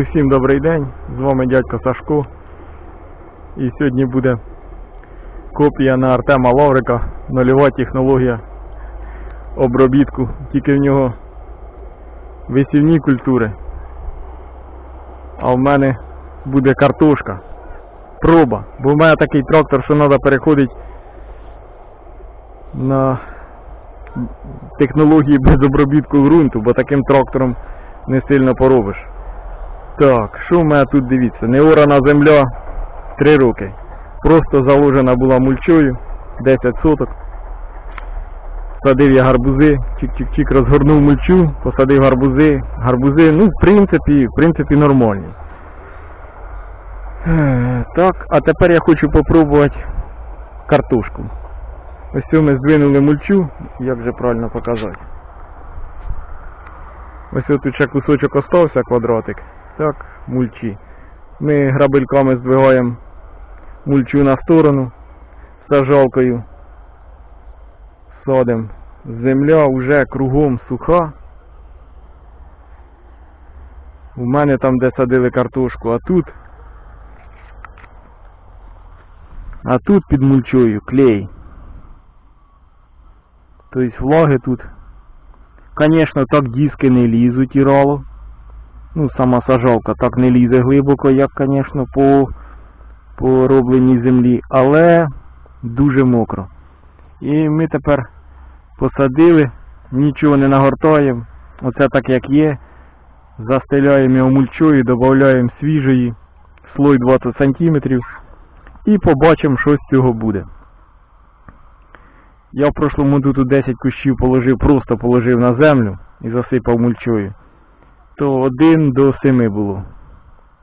Усім добрий день, з вами дядько Сашко. І сьогодні буде копія на Артема Лаврика, нульова технологія обробітку. Тільки в нього висівні культури. А в мене буде картошка. Проба. Бо в мене такий трактор, що треба переходити на технології без обробітку ґрунту, бо таким трактором не сильно поробиш. Так, що в мене тут дивіться? Неорана земля 3 роки. Просто заложена була мульчою 10 соток. Садив я гарбузи, чик-чик-чик, розгорнув мульчу, посадив гарбузи. Гарбузи, ну, в принципі, в принципі, нормальні. Е, Так, а тепер я хочу попробувати картошку. Ось ми здвинули мульчу, як же правильно показати. Ось тут ще кусочок остався, квадратик. Так, мульчі. Ми грабельками здвигаємо мульчу на сторону сажалкою. Садимо. Земля вже кругом суха. У мене там, де садили картошку, а тут. А тут під мульчою клей. Тобто влаги тут. Звісно, так диски не лізуть і рало. Ну, сама сажалка так не лізе глибоко, як, звісно, по, по робленій землі, але дуже мокро. І ми тепер посадили, нічого не нагортаємо. Оце так як є. Застеляємо його мульчою, додаємо свіжої, слой 20 см і побачимо, що з цього буде. Я в прошлому тут 10 кущів положив, просто положив на землю і засипав мульчою. То один до семи було.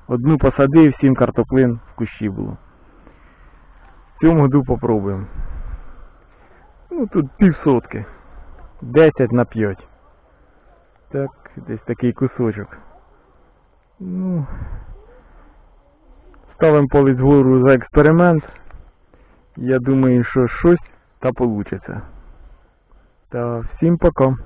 Одну посадив, сім картоплин в кущі було. В цьому году попробуємо. Ну тут півсотки. 10 на 5. Так, десь такий кусочок. Ну, ставимо палець вгору за експеримент. Я думаю, що щось та получиться. Та всім пока.